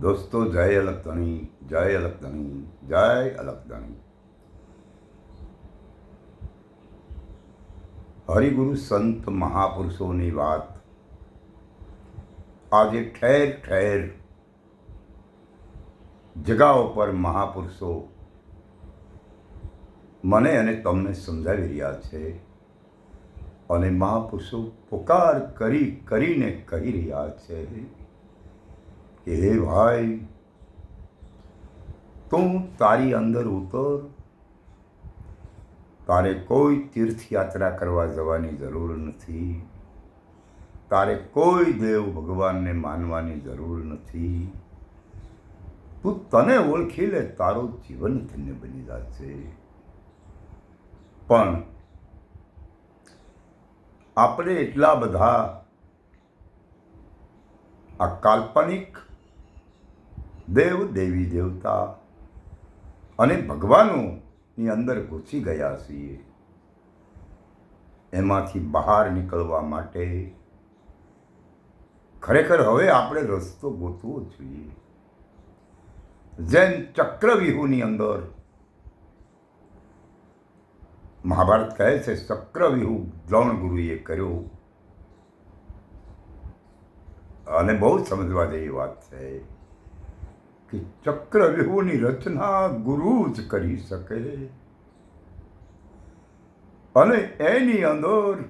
દોસ્તો, જય અલગધણી જય અલગધણી જય અલગધણી હરિગુરુ સંત મહાપુરુષોની વાત આજે ઠેર ઠેર જગાઓ પર મહાપુરુષો મને અને તમને સમજાવી રહ્યા છે અને મહાપુરુષો પુકાર કરી કરીને કહી રહ્યા છે. કે, હે ભાઈ, તું તારી અંદર ઉતર. તારે કોઈ તીર્થયાત્રા કરવા જવાની જરૂર નથી. તારે કોઈ દેવ ભગવાનને માનવાની જરૂર નથી. તું તને ઓળખી લે, તારું જીવન ધન્ય બની જશે. પણ આપણે એટલા બધા આ કાલ્પનિક દેવ દેવી દેવતા અને ભગવાનોની અંદર ઘૂસી ગયા છીએ. એમાંથી બહાર નીકળવા માટે ખરેખર હવે આપણે રસ્તો ગોતવો જોઈએ. જેમ ચક્રવ્યૂહની અંદર મહાભારત કહે છે, ચક્રવ્યૂહ દ્રોણ ગુરુએ કર્યો. અને બહુ સમજવા જેવી વાત છે. કે ચક્રવ્યૂહની રચના ગુરુ જ કરી શકે. અને એની અંદર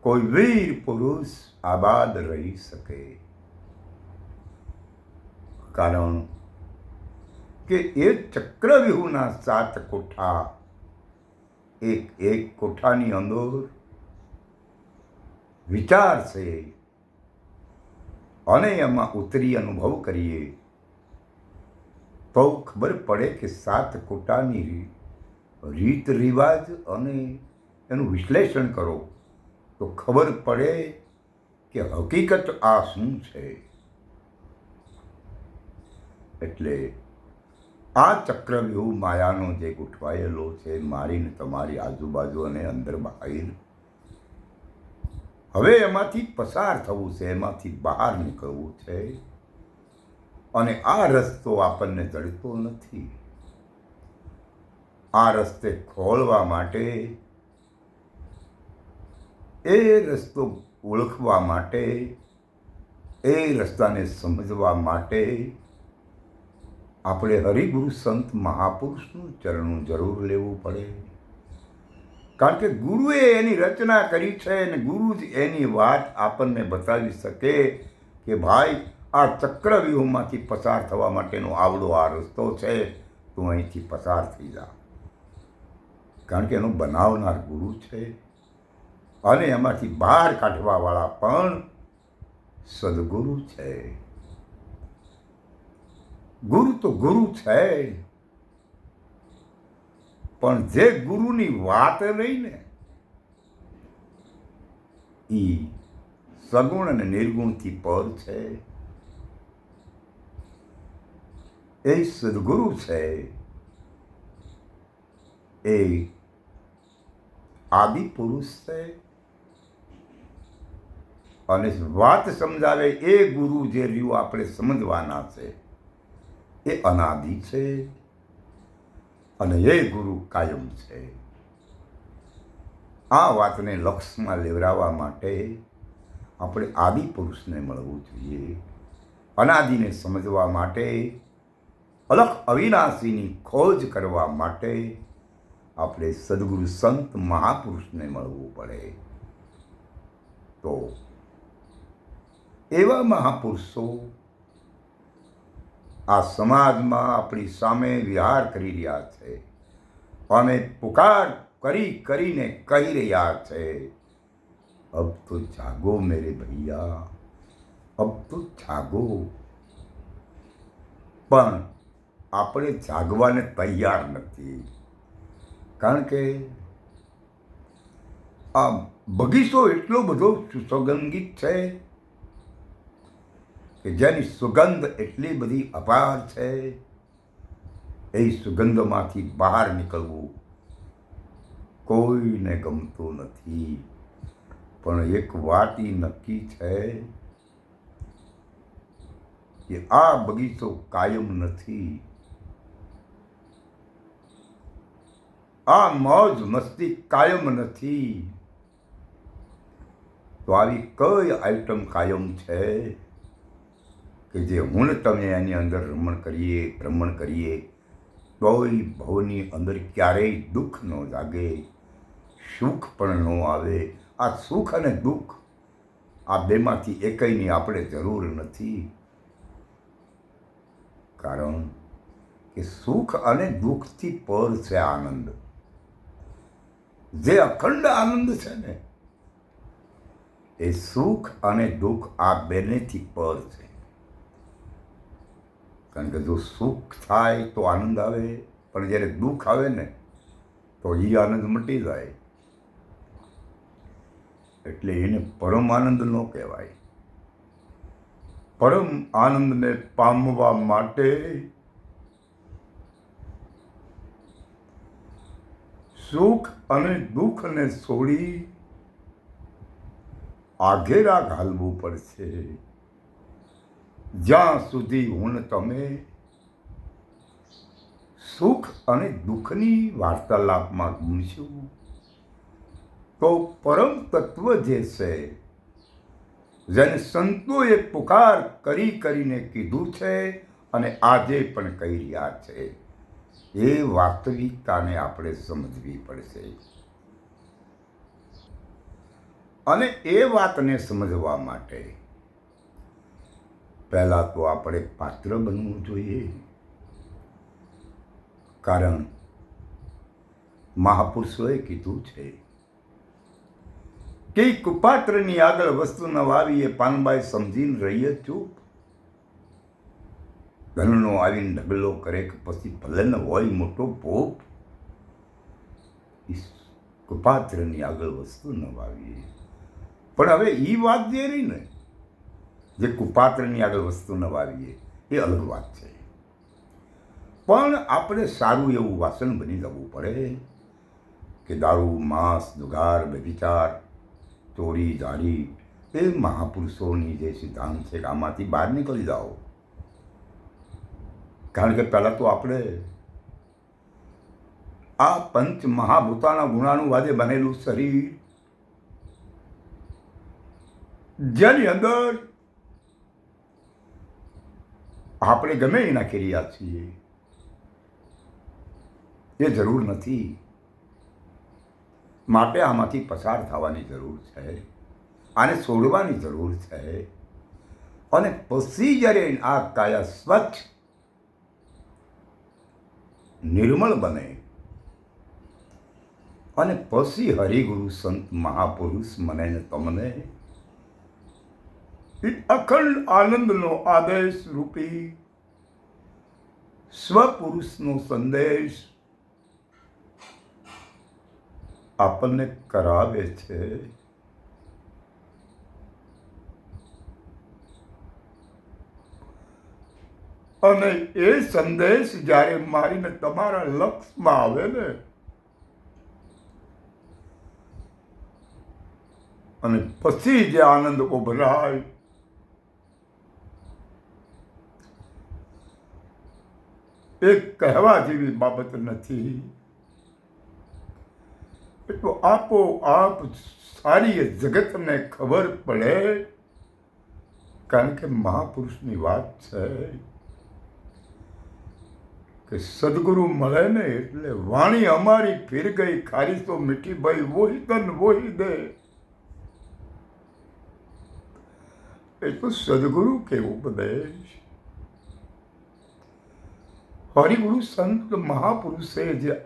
કોઈ વીર પુરુષ આબાદ રહી શકે. કારણ કે એ ચક્રવ્યૂહના સાત કોઠા, એક એક કોઠાની અંદર વિચાર છે. અને એમાં ઉતરી અનુભવ કરીએ. તો ખબર પડે કે સાત કોટાની રીત રિવાજ અને એનું વિશ્લેષણ કરો, તો ખબર પડે કે હકીકત આ શું છે. એટલે આ ચક્રવ્યૂહ માયાનો જે ગોઠવાયેલો છે, મારીને તમારી આજુબાજુ અને અંદર બહાર હવે એમાંથી પસાર થવું છે, એમાંથી બહાર નીકળવું છે. અને આ રસ્તો આપણને જડતો નથી. આ રસ્તે ખોલવા માટે, એ રસ્તો ઓળખવા માટે, એ રસ્તાને સમજવા માટે આપણે હરિગુરુ સંત મહાપુરુષનું ચરણું જરૂર લેવું પડે. કારણ કે ગુરુએ એની રચના કરી છે અને ગુરુ જ એની વાત આપણને બતાવી શકે કે ભાઈ, આ ચક્રવ્યૂહમાંથી પસાર થવા માટેનો આવડો આ રસ્તો છે, તું અહીંથી પસાર થઈ જા. કારણ કે એનો બનાવનાર ગુરુ છે અને એમાંથી બહાર કાઢવાવાળા પણ સદગુરુ છે. ગુરુ તો ગુરુ છે પણ જે ગુરુની વાત રહીને એ સગુણ અને નિર્ગુણથી પર છે, એ સદગુરુ છે, એ આદિ પુરુષ છે. અને વાત સમજાવે એ ગુરુ જે રહ્યું આપણે સમજવાના છે, એ અનાદિ છે. અને એ ગુરુ કાયમ છે. આ વાતને લક્ષમાં લેવડાવવા માટે આપણે આદિ પુરુષને મળવું જોઈએ. અનાદિને સમજવા માટે, અલખ અવિનાશીની ખોજ કરવા માટે આપણે સદગુરુ સંત મહાપુરુષને મળવું પડે. તો એવા મહાપુરુષો આ સમાજમાં આપણી સામે વિહાર કરી રહ્યા છે. અમે પુકાર કરી કરીને કહી રહ્યા છે. અબ તો જાગો મેરે ભૈયા, અબ તો જાગો. પણ આપણે જાગવાને તૈયાર નથી. કારણ કે આ બગીચો એટલો બધો સુસંગીત છે કે જેની સુગંધ એટલી બધી અપાર છે, એ સુગંધમાંથી બહાર નીકળવું કોઈને ગમતું નથી. પણ એક ઈ નક્કી છે કે આ બગીચો કાયમ નથી. આ મોજ મસ્તી કાયમ નથી. તો આવી કઈ આઈટમ કાયમ છે? કે જે હું તમે એની અંદર રમણ કરીએ, ભ્રમણ કરીએ, તોય ભવની અંદર ક્યારેય દુઃખ ન જાગે, સુખ પણ ન આવે. આ સુખ અને દુઃખ આ બેમાંથી એકયની આપણે જરૂર નથી. કારણ કે સુખ અને દુઃખથી પર છે આનંદ. જે અખંડ આનંદ છે ને, એ સુખ અને દુઃખ આ બેનેથી પર છે. કારણ કે જો સુખ થાય તો આનંદ આવે, પણ જ્યારે દુઃખ આવે ને, તો એ આનંદ મટી જાય. એટલે એને પરમ આનંદ ન કહેવાય. પરમ આનંદને પામવા માટે સુખ અને દુઃખને છોડી આઘેરા ઘાલવું પડશે. જ્યાં સુધી હું તમે સુખ અને દુઃખની વાર્તાલાપમાં ગુમશું તો પરમ તત્વ જે છે, જેને સંતોએ પુકાર કરી કરીને કીધું છે અને આજે પણ કહી રહ્યા છે, એ વાસ્તવિકતાને આપણે સમજવી પડશે. અને એ વાતને સમજવા માટે પહેલાં તો આપણે પાત્ર બનવું જોઈએ. કારણ મહાપુરુષોએ કીધું છે કે કુપાત્રની આગળ વસ્તુ ન વાવીએ પાનબાઈ સમજીને રહીએ ચૂપ. ધનનો આવીને ઢગલો કરે કે પછી ભલે ન હોય મોટો ભોપ કુપાત્રની આગળ વસ્તુ ન વાવીએ પણ હવે એ વાત જે રહી ને જે કુપાત્રની આગળ વસ્તુ નવાવીએ વાવીએ એ અલગ વાત છે. પણ આપણે સારું એવું વાસણ બની જવું પડે કે દારૂ, માંસ, જુગાર વ્યભિચાર ચોરી જારી એ મહાપુરુષોની જે સિદ્ધાંત છે આમાંથી બહાર નીકળી જાઓ. કારણ કે પહેલાં તો આપણે આ પંચ મહાભૂતાના ગુણાનુવાદે બનેલું શરીર, જેની અંદર આપણે ગમે એના નાખી છીએ. એ જરૂર નથી. માટે આમાંથી પસાર થવાની જરૂર છે. આને છોડવાની જરૂર છે. અને પછી જ્યારે આ કાયા સ્વચ્છ, નિર્મળ બને, અને પછી હરિગુરુ સંત મહાપુરુષ મને તમને અખંડ આનંદનો આદેશ રૂપી સ્વપુરુષનો સંદેશ આપણને કરાવે છે. અને એ સંદેશ જ્યારે મારીને તમારા લક્ષમાં આવે ને, અને પછી જે આનંદ ઉભરાય એ કહેવા જેવી બાબત નથી. તો આપો આપ સારી જગતને ખબર પડે, કારણ કે મહાપુરુષની વાત છે કે સદગુરુ મળે ને એટલે વાણી અમારી ફીર ગઈ, ખારી તો મીઠી ભાઈ વોહી તન વોહી દે. એ તો સદગુરુ કે ઉપદેશ હરિગુરુ સંત મહાપુરુષે જે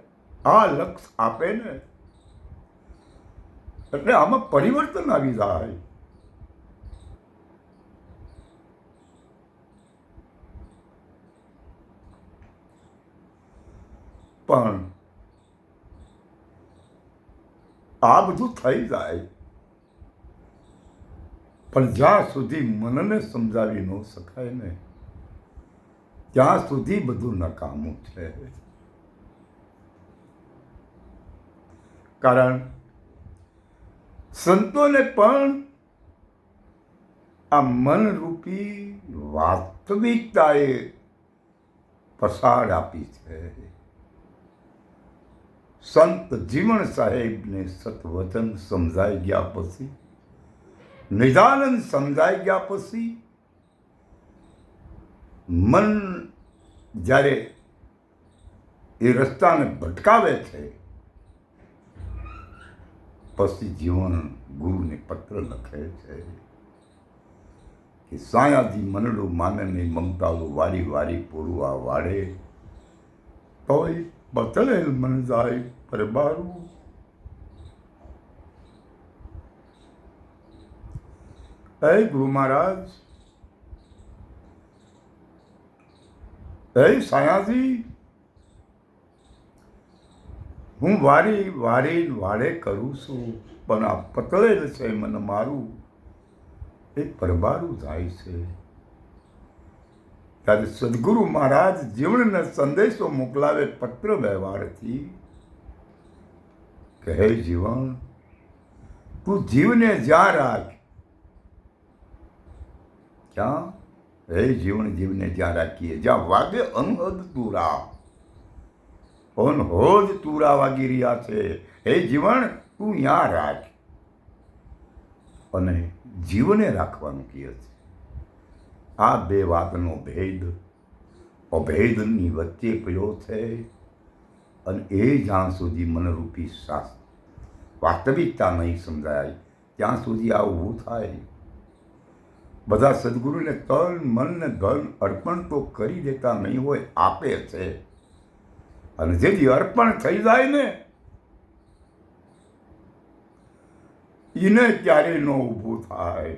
આ લક્ષ આપે ને, એટલે આમાં પરિવર્તન આવી જાય. પણ આ બધું થઈ જાય. પણ જ્યાં સુધી મનને સમજાવી ન શકાય ને ત્યાં સુધી બધું નકામું છે કારણ સંતોને પણ આ મનરૂપી વાસ્તવિકતાએ પસાડ આપી છે. સંત જીવન સાહેબને સતવચન સમજાઈ ગયા પછી નિદાનંદ સમજાઈ ગયા પછી મન જ્યારે એ રસ્તાને ભટકાવે છે, પછી જીવન ગુરુને પત્ર લખે છે કે સાયાથી મનડું માનને મમતાલું વારી વારી પૂરવા વાડે તોય બતળેલ મન જાય પરબારું. હે ગુરુ મહારાજ હે સયાજી હું વારી વારી વાડે કરું છું, પણ આ પતળેલ છે મને મારું. એ પરબારું જાય છે. ત્યારે સદગુરુ મહારાજ જીવનને સંદેશો મોકલાવે પત્ર વ્યવહારથી. કહે જીવન, તું જીવને જ્યાં રાખ. ક્યાં? હે જીવન જીવને જ્યાં રાખીએ. જ્યાં વાગે અનહદ તુરા. અનહદ તુરા વાગી રહ્યા છે. હે જીવન, તું ત્યાં રાખ. અને જીવને રાખવાનું કહે છે. આ બે વાતનો ભેદ અભેદની વચ્ચે પડ્યો છે અને એ જ્યાં સુધી મનરૂપી શાસ્ત્ર વાસ્તવિકતા નહીં સમજાય, ત્યાં સુધી આ ઊભું થાય. બધા સદગુરુને તન મન ને ધન અર્પણ તો કરી દેતા નહીં હોય, આપે છે. અને જેથી અર્પણ થઈ જાય ને એને ક્યારે ન ઊભું થાય.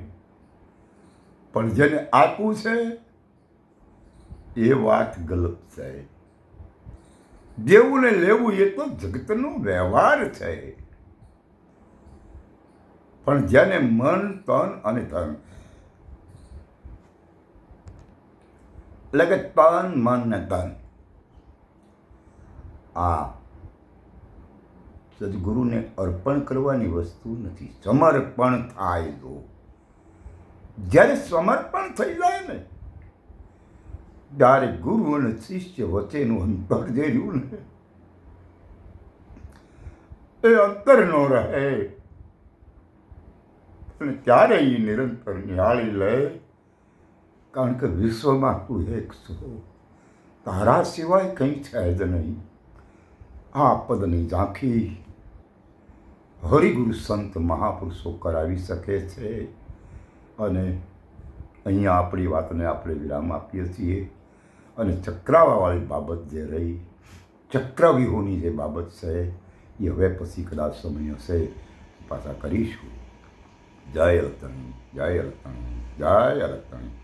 પણ જેને આપવું છે, એ વાત ગલત છે. દેવું ને લેવું એ તો જગતનો વ્યવહાર છે. પણ જેને મન, તન અને ધન કે તન મન ને તન આ સદગુરુને અર્પણ કરવાની વસ્તુ નથી. સમર્પણ થાય તો. જ્યારે સમર્પણ થઈ જાય ને, ત્યારે ગુરુ અને શિષ્ય વચ્ચેનું અંતર જે રહ્યું ને. એ અંતર ન રહે. અને ત્યારે એ નિરંતર નિહાળી લે. કારણ કે વિશ્વમાં તું એક છો. તારા સિવાય કંઈ છે જ નહીં. આ પદની ઝાંખી હરિગુરુ સંત મહાપુરુષો કરાવી શકે છે. અને અહીંયા આપણી વાતને આપણે વિરામ આપીએ છીએ. અને ચક્રાવાવાળી બાબત જે રહી, ચક્રવ્યૂહની જે બાબત છે, એ હવે પછી કદાચ સમય હશે પાછા કરીશું. જય અલતણ જય અલતણી જય અલતણી